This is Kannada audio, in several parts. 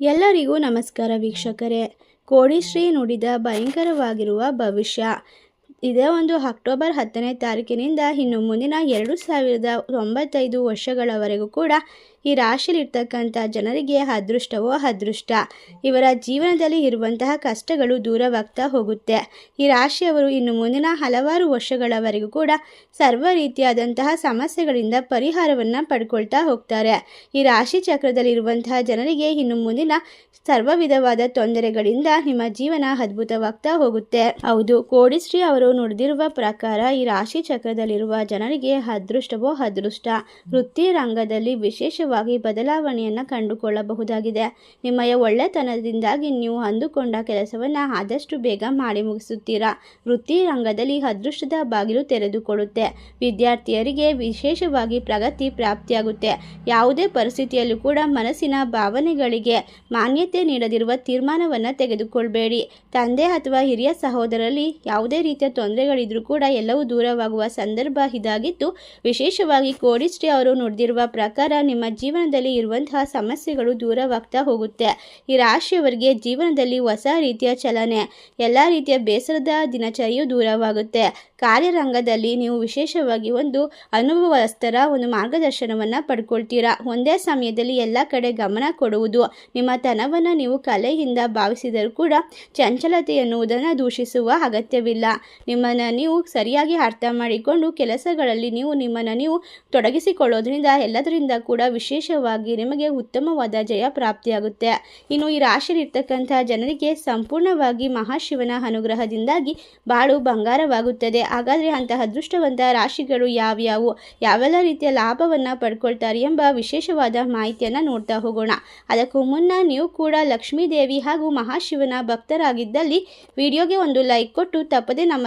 ಎಲ್ಲರಿಗೂ ನಮಸ್ಕಾರ ವೀಕ್ಷಕರೇ. ಕೋಡಿಶ್ರೀ ನುಡಿದ ಭಯಂಕರವಾಗಿರುವ ಭವಿಷ್ಯ. ಇದೇ ಒಂದು ಅಕ್ಟೋಬರ್ ಹತ್ತನೇ ತಾರೀಕಿನಿಂದ ಇನ್ನು ಮುಂದಿನ ಎರಡು ಸಾವಿರದ ತೊಂಬತ್ತೈದು ವರ್ಷಗಳವರೆಗೂ ಕೂಡ ಈ ರಾಶಿಯಲ್ಲಿರ್ತಕ್ಕಂಥ ಜನರಿಗೆ ಅದೃಷ್ಟವೋ ಅದೃಷ್ಟ. ಇವರ ಜೀವನದಲ್ಲಿ ಇರುವಂತಹ ಕಷ್ಟಗಳು ದೂರವಾಗ್ತಾ ಹೋಗುತ್ತೆ. ಈ ರಾಶಿಯವರು ಇನ್ನು ಮುಂದಿನ ಹಲವಾರು ವರ್ಷಗಳವರೆಗೂ ಕೂಡ ಸರ್ವ ರೀತಿಯಾದಂತಹ ಸಮಸ್ಯೆಗಳಿಂದ ಪರಿಹಾರವನ್ನು ಪಡ್ಕೊಳ್ತಾ ಹೋಗ್ತಾರೆ. ಈ ರಾಶಿ ಚಕ್ರದಲ್ಲಿರುವಂತಹ ಜನರಿಗೆ ಇನ್ನು ಮುಂದಿನ ಸರ್ವ ವಿಧವಾದ ತೊಂದರೆಗಳಿಂದ ನಿಮ್ಮ ಜೀವನ ಅದ್ಭುತವಾಗ್ತಾ ಹೋಗುತ್ತೆ. ಹೌದು ಕೋಡಿಶ್ರೀ ಅವರು ನುಡಿದಿರುವ ಪ್ರಕಾರ ಈ ರಾಶಿ ಚಕ್ರದಲ್ಲಿರುವ ಜನರಿಗೆ ಅದೃಷ್ಟವೋ ಅದೃಷ್ಟ, ವೃತ್ತಿ ರಂಗದಲ್ಲಿ ವಿಶೇಷವಾಗಿ ಬದಲಾವಣೆಯನ್ನು ಕಂಡುಕೊಳ್ಳಬಹುದಾಗಿದೆ. ನಿಮ್ಮಯ ಒಳ್ಳೆತನದಿಂದಾಗಿ ನೀವು ಅಂದುಕೊಂಡ ಕೆಲಸವನ್ನು ಆದಷ್ಟು ಬೇಗ ಮಾಡಿ ಮುಗಿಸುತ್ತೀರಾ? ವೃತ್ತಿ ರಂಗದಲ್ಲಿ ಅದೃಷ್ಟದ ಬಾಗಿಲು ತೆರೆದುಕೊಳ್ಳುತ್ತೆ. ವಿದ್ಯಾರ್ಥಿಯರಿಗೆ ವಿಶೇಷವಾಗಿ ಪ್ರಗತಿ ಪ್ರಾಪ್ತಿಯಾಗುತ್ತೆ. ಯಾವುದೇ ಪರಿಸ್ಥಿತಿಯಲ್ಲೂ ಕೂಡ ಮನಸ್ಸಿನ ಭಾವನೆಗಳಿಗೆ ಮಾನ್ಯತೆ ನೀಡದಿರುವ ತೀರ್ಮಾನವನ್ನು ತೆಗೆದುಕೊಳ್ಬೇಡಿ. ತಂದೆ ಅಥವಾ ಹಿರಿಯ ಸಹೋದರಲ್ಲಿ ಯಾವುದೇ ರೀತಿಯ ತೊಂದರೆಗಳಿದ್ರೂ ಕೂಡ ಎಲ್ಲವೂ ದೂರವಾಗುವ ಸಂದರ್ಭ ಇದಾಗಿತ್ತು ವಿಶೇಷವಾಗಿ ಕೋಡಿಶ್ರೀ ಅವರು ನುಡಿದಿರುವ ಪ್ರಕಾರ ನಿಮ್ಮ ಜೀವನದಲ್ಲಿ ಇರುವಂತಹ ಸಮಸ್ಯೆಗಳು ದೂರವಾಗ್ತಾ ಹೋಗುತ್ತೆ. ಈ ರಾಶಿಯವರಿಗೆ ಜೀವನದಲ್ಲಿ ಹೊಸ ರೀತಿಯ ಚಲನೆ, ಎಲ್ಲ ರೀತಿಯ ಬೇಸರದ ದಿನಚರಿಯು ದೂರವಾಗುತ್ತೆ. ಕಾರ್ಯರಂಗದಲ್ಲಿ ನೀವು ವಿಶೇಷವಾಗಿ ಒಂದು ಅನುಭವಸ್ಥರ ಒಂದು ಮಾರ್ಗದರ್ಶನವನ್ನು ಪಡ್ಕೊಳ್ತೀರಾ? ಒಂದೇ ಸಮಯದಲ್ಲಿ ಎಲ್ಲ ಕಡೆ ಗಮನ ಕೊಡುವುದು, ನಿಮ್ಮ ತನವನ್ನು ನೀವು ಕಲೆಯಿಂದ ಭಾವಿಸಿದರೂ ಕೂಡ ಚಂಚಲತೆ ಎನ್ನುವುದನ್ನು ದೂಷಿಸುವ ಅಗತ್ಯವಿಲ್ಲ. ನಿಮ್ಮನ್ನು ನೀವು ಸರಿಯಾಗಿ ಅರ್ಥ ಮಾಡಿಕೊಂಡು ಕೆಲಸಗಳಲ್ಲಿ ನೀವು ನಿಮ್ಮನ್ನು ನೀವು ತೊಡಗಿಸಿಕೊಳ್ಳೋದ್ರಿಂದ ಎಲ್ಲದರಿಂದ ಕೂಡ ವಿಶೇಷವಾಗಿ ನಿಮಗೆ ಉತ್ತಮವಾದ ಜಯ ಪ್ರಾಪ್ತಿಯಾಗುತ್ತೆ. ಇನ್ನು ಈ ರಾಶಿಯಲ್ಲಿರ್ತಕ್ಕಂಥ ಜನರಿಗೆ ಸಂಪೂರ್ಣವಾಗಿ ಮಹಾಶಿವನ ಅನುಗ್ರಹದಿಂದಾಗಿ ಬಾಳು ಬಂಗಾರವಾಗುತ್ತದೆ. ಹಾಗಾದರೆ ಅಂತಹ ಅದೃಷ್ಟವಂತ ರಾಶಿಗಳು ಯಾವ್ಯಾವು? ಯಾವೆಲ್ಲ ರೀತಿಯ ಲಾಭವನ್ನು ಪಡ್ಕೊಳ್ತಾರೆ ಎಂಬ ವಿಶೇಷವಾದ ಮಾಹಿತಿಯನ್ನು ನೋಡ್ತಾ ಹೋಗೋಣ. ಅದಕ್ಕೂ ಮುನ್ನ ನೀವು ಕೂಡ ಲಕ್ಷ್ಮೀ ದೇವಿ ಹಾಗೂ ಮಹಾಶಿವನ ಭಕ್ತರಾಗಿದ್ದಲ್ಲಿ ವಿಡಿಯೋಗೆ ಒಂದು ಲೈಕ್ ಕೊಟ್ಟು ತಪ್ಪದೆ ನಮ್ಮ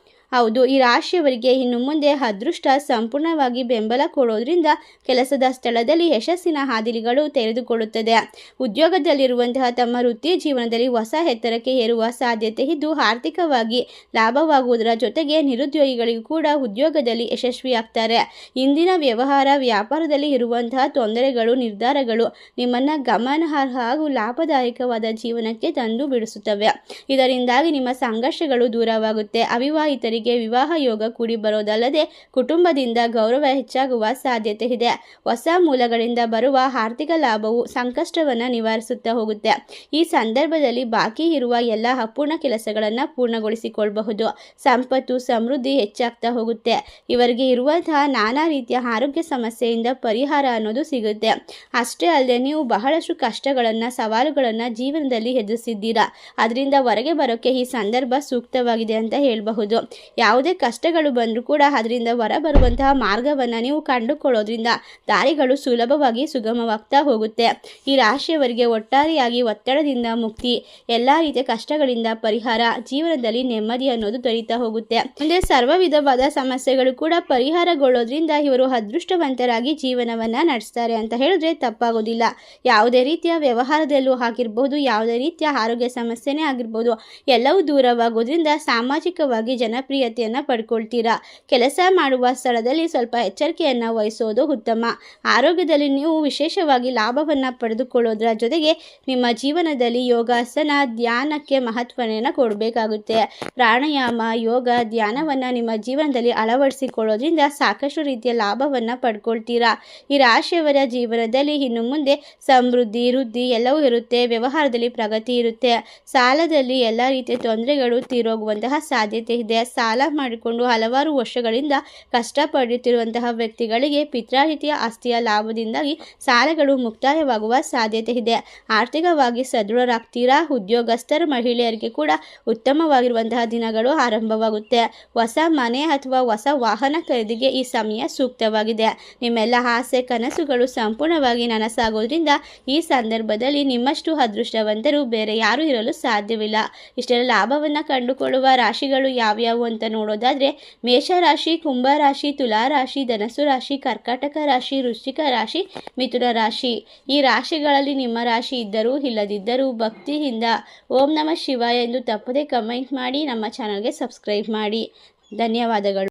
ಹೌದು, ಈ ರಾಶಿಯವರಿಗೆ ಇನ್ನು ಮುಂದೆ ಅದೃಷ್ಟ ಸಂಪೂರ್ಣವಾಗಿ ಬೆಂಬಲ ಕೊಡೋದ್ರಿಂದ ಕೆಲಸದ ಸ್ಥಳದಲ್ಲಿ ಯಶಸ್ಸಿನ ಹಾದಿಗಳು ತೆರೆದುಕೊಳ್ಳುತ್ತದೆ. ಉದ್ಯೋಗದಲ್ಲಿರುವಂತಹ ತಮ್ಮ ವೃತ್ತಿ ಜೀವನದಲ್ಲಿ ಹೊಸ ಎತ್ತರಕ್ಕೆ ಏರುವ ಸಾಧ್ಯತೆ ಇದ್ದು, ಆರ್ಥಿಕವಾಗಿ ಲಾಭವಾಗುವುದರ ಜೊತೆಗೆ ನಿರುದ್ಯೋಗಿಗಳಿಗೂ ಕೂಡ ಉದ್ಯೋಗದಲ್ಲಿ ಯಶಸ್ವಿಯಾಗ್ತಾರೆ. ಇಂದಿನ ವ್ಯವಹಾರ, ವ್ಯಾಪಾರದಲ್ಲಿ ಇರುವಂತಹ ತೊಂದರೆಗಳು, ನಿರ್ಧಾರಗಳು ನಿಮ್ಮನ್ನು ಗಮನಾರ್ಹ ಹಾಗೂ ಲಾಭದಾಯಕವಾದ ಜೀವನಕ್ಕೆ ತಂದು ಬಿಡಿಸುತ್ತವೆ. ಇದರಿಂದಾಗಿ ನಿಮ್ಮ ಸಂಘರ್ಷಗಳು ದೂರವಾಗುತ್ತೆ. ಅವಿವಾಹಿತರಿಗೆ ವಿವಾಹ ಯೋಗ ಕೂಡಿ ಬರೋದಲ್ಲದೆ ಕುಟುಂಬದಿಂದ ಗೌರವ ಹೆಚ್ಚಾಗುವ ಸಾಧ್ಯತೆ ಇದೆ. ಹೊಸ ಮೂಲಗಳಿಂದ ಬರುವ ಆರ್ಥಿಕ ಲಾಭವು ಸಂಕಷ್ಟವನ್ನು ನಿವಾರಿಸುತ್ತಾ ಹೋಗುತ್ತೆ. ಈ ಸಂದರ್ಭದಲ್ಲಿ ಬಾಕಿ ಇರುವ ಎಲ್ಲ ಅಪೂರ್ಣ ಕೆಲಸಗಳನ್ನು ಪೂರ್ಣಗೊಳಿಸಿಕೊಳ್ಳಬಹುದು ಸಂಪತ್ತು, ಸಮೃದ್ಧಿ ಹೆಚ್ಚಾಗ್ತಾ ಹೋಗುತ್ತೆ. ಇವರಿಗೆ ಇರುವಂತಹ ನಾನಾ ರೀತಿಯ ಆರೋಗ್ಯ ಸಮಸ್ಯೆಯಿಂದ ಪರಿಹಾರ ಅನ್ನೋದು ಸಿಗುತ್ತೆ. ಅಷ್ಟೇ ಅಲ್ಲದೆ ನೀವು ಬಹಳಷ್ಟು ಕಷ್ಟಗಳನ್ನು, ಸವಾಲುಗಳನ್ನು ಜೀವನದಲ್ಲಿ ಎದುರಿಸಿದ್ದೀರಾ. ಅದರಿಂದ ಹೊರಗೆ ಬರೋಕ್ಕೆ ಈ ಸಂದರ್ಭ ಸೂಕ್ತವಾಗಿದೆ ಅಂತ ಹೇಳಬಹುದು. ಯಾವುದೇ ಕಷ್ಟಗಳು ಬಂದರೂ ಕೂಡ ಅದರಿಂದ ಹೊರ ಬರುವಂತಹ ಮಾರ್ಗವನ್ನು ನೀವು ಕಂಡುಕೊಳ್ಳೋದ್ರಿಂದ ದಾರಿಗಳು ಸುಲಭವಾಗಿ ಸುಗಮವಾಗ್ತಾ ಹೋಗುತ್ತೆ. ಈ ರಾಶಿಯವರಿಗೆ ಒಟ್ಟಾರೆಯಾಗಿ ಒತ್ತಡದಿಂದ ಮುಕ್ತಿ, ಎಲ್ಲ ರೀತಿಯ ಕಷ್ಟಗಳಿಂದ ಪರಿಹಾರ, ಜೀವನದಲ್ಲಿ ನೆಮ್ಮದಿ ಅನ್ನೋದು ದೊರೀತಾ ಹೋಗುತ್ತೆ. ಅಂದರೆ ಸರ್ವ ವಿಧವಾದ ಸಮಸ್ಯೆಗಳು ಕೂಡ ಪರಿಹಾರಗೊಳ್ಳೋದ್ರಿಂದ ಇವರು ಅದೃಷ್ಟವಂತರಾಗಿ ಜೀವನವನ್ನ ನಡೆಸ್ತಾರೆ ಅಂತ ಹೇಳಿದ್ರೆ ತಪ್ಪಾಗೋದಿಲ್ಲ. ಯಾವುದೇ ರೀತಿಯ ವ್ಯವಹಾರದಲ್ಲೂ ಆಗಿರ್ಬೋದು, ಯಾವುದೇ ರೀತಿಯ ಆರೋಗ್ಯ ಸಮಸ್ಯೆನೇ ಆಗಿರ್ಬೋದು, ಎಲ್ಲವೂ ದೂರವಾಗೋದ್ರಿಂದ ಸಾಮಾಜಿಕವಾಗಿ ಜನಪ್ರಿಯತೆಯನ್ನು ಪಡ್ಕೊಳ್ತೀರಾ? ಕೆಲಸ ಮಾಡುವ ಸ್ಥಳದಲ್ಲಿ ಸ್ವಲ್ಪ ಎಚ್ಚರಿಕೆಯನ್ನು ವಹಿಸೋದು ಉತ್ತಮ. ಆರೋಗ್ಯದಲ್ಲಿ ನೀವು ವಿಶೇಷವಾಗಿ ಲಾಭವನ್ನು ಪಡೆದುಕೊಳ್ಳೋದ್ರ ಜೊತೆಗೆ ನಿಮ್ಮ ಜೀವನದಲ್ಲಿ ಯೋಗಾಸನ, ಧ್ಯಾನಕ್ಕೆ ಮಹತ್ವವನ್ನು ಕೊಡಬೇಕಾಗುತ್ತೆ. ಪ್ರಾಣಾಯಾಮ, ಯೋಗ, ಧ್ಯಾನವನ್ನು ನಿಮ್ಮ ಜೀವನದಲ್ಲಿ ಅಳವಡಿಸಿಕೊಳ್ಳೋದ್ರಿಂದ ಸಾಕಷ್ಟು ರೀತಿಯ ಲಾಭವನ್ನು ಪಡ್ಕೊಳ್ತೀರಾ? ಈ ರಾಶಿಯವರ ಜೀವನದಲ್ಲಿ ಇನ್ನು ಮುಂದೆ ಸಮೃದ್ಧಿ, ವೃದ್ಧಿ ಎಲ್ಲವೂ ಇರುತ್ತೆ, ವ್ಯವಹಾರದಲ್ಲಿ ಪ್ರಗತಿ ಇರುತ್ತೆ. ಸಾಲದಲ್ಲಿ ಎಲ್ಲ ರೀತಿಯ ತೊಂದರೆಗಳು ತೀರೋಗುವಂತಹ ಸಾಧ್ಯತೆ ಇದೆ. ಸಾಲ ಮಾಡಿಕೊಂಡು ಹಲವಾರು ವರ್ಷಗಳಿಂದ ಕಷ್ಟಪಡುತ್ತಿರುವಂತಹ ವ್ಯಕ್ತಿಗಳಿಗೆ ಪಿತ್ರಾರ್ಹಿತಿಯ ಆಸ್ತಿಯ ಲಾಭದಿಂದಾಗಿ ಸಾಲಗಳು ಮುಕ್ತಾಯವಾಗುವ ಸಾಧ್ಯತೆ ಇದೆ. ಆರ್ಥಿಕವಾಗಿ ಸದೃಢರಾಗ್ತೀರಾ? ಉದ್ಯೋಗಸ್ಥರ, ಮಹಿಳೆಯರಿಗೆ ಕೂಡ ಉತ್ತಮವಾಗಿರುವಂತಹ ದಿನಗಳು ಆರಂಭವಾಗುತ್ತೆ. ಹೊಸ ಮನೆ ಅಥವಾ ಹೊಸ ವಾಹನ ಖರೀದಿಗೆ ಈ ಸಮಯ ಸೂಕ್ತವಾಗಿದೆ. ನಿಮ್ಮೆಲ್ಲ ಆಸೆ, ಕನಸುಗಳು ಸಂಪೂರ್ಣವಾಗಿ ನನಸಾಗೋದ್ರಿಂದ ಈ ಸಂದರ್ಭದಲ್ಲಿ ನಿಮ್ಮಷ್ಟು ಅದೃಷ್ಟವಂತರು ಬೇರೆ ಯಾರೂ ಇರಲು ಸಾಧ್ಯವಿಲ್ಲ. ಇಷ್ಟೆಲ್ಲ ಲಾಭವನ್ನು ಕಂಡುಕೊಳ್ಳುವ ರಾಶಿಗಳು ಯಾವ್ಯಾವು ಅಂತ ನೋಡೋದಾದರೆ ಮೇಷರಾಶಿ, ಕುಂಭರಾಶಿ, ತುಲಾರಾಶಿ ಧನಸು ರಾಶಿ ಕರ್ಕಾಟಕ ರಾಶಿ, ವೃಶ್ಚಿಕ ರಾಶಿ, ಮಿಥುನ ರಾಶಿ. ಈ ರಾಶಿಗಳಲ್ಲಿ ನಿಮ್ಮ ರಾಶಿ ಇದ್ದರೂ ಇಲ್ಲದಿದ್ದರೂ ಭಕ್ತಿಯಿಂದ ಓಂ ನಮ ಶಿವಾಯ ಎಂದು ತಪ್ಪದೇ ಕಮೆಂಟ್ ಮಾಡಿ, ನಮ್ಮ ಚಾನಲ್ಗೆ ಸಬ್ಸ್ಕ್ರೈಬ್ ಮಾಡಿ. ಧನ್ಯವಾದಗಳು.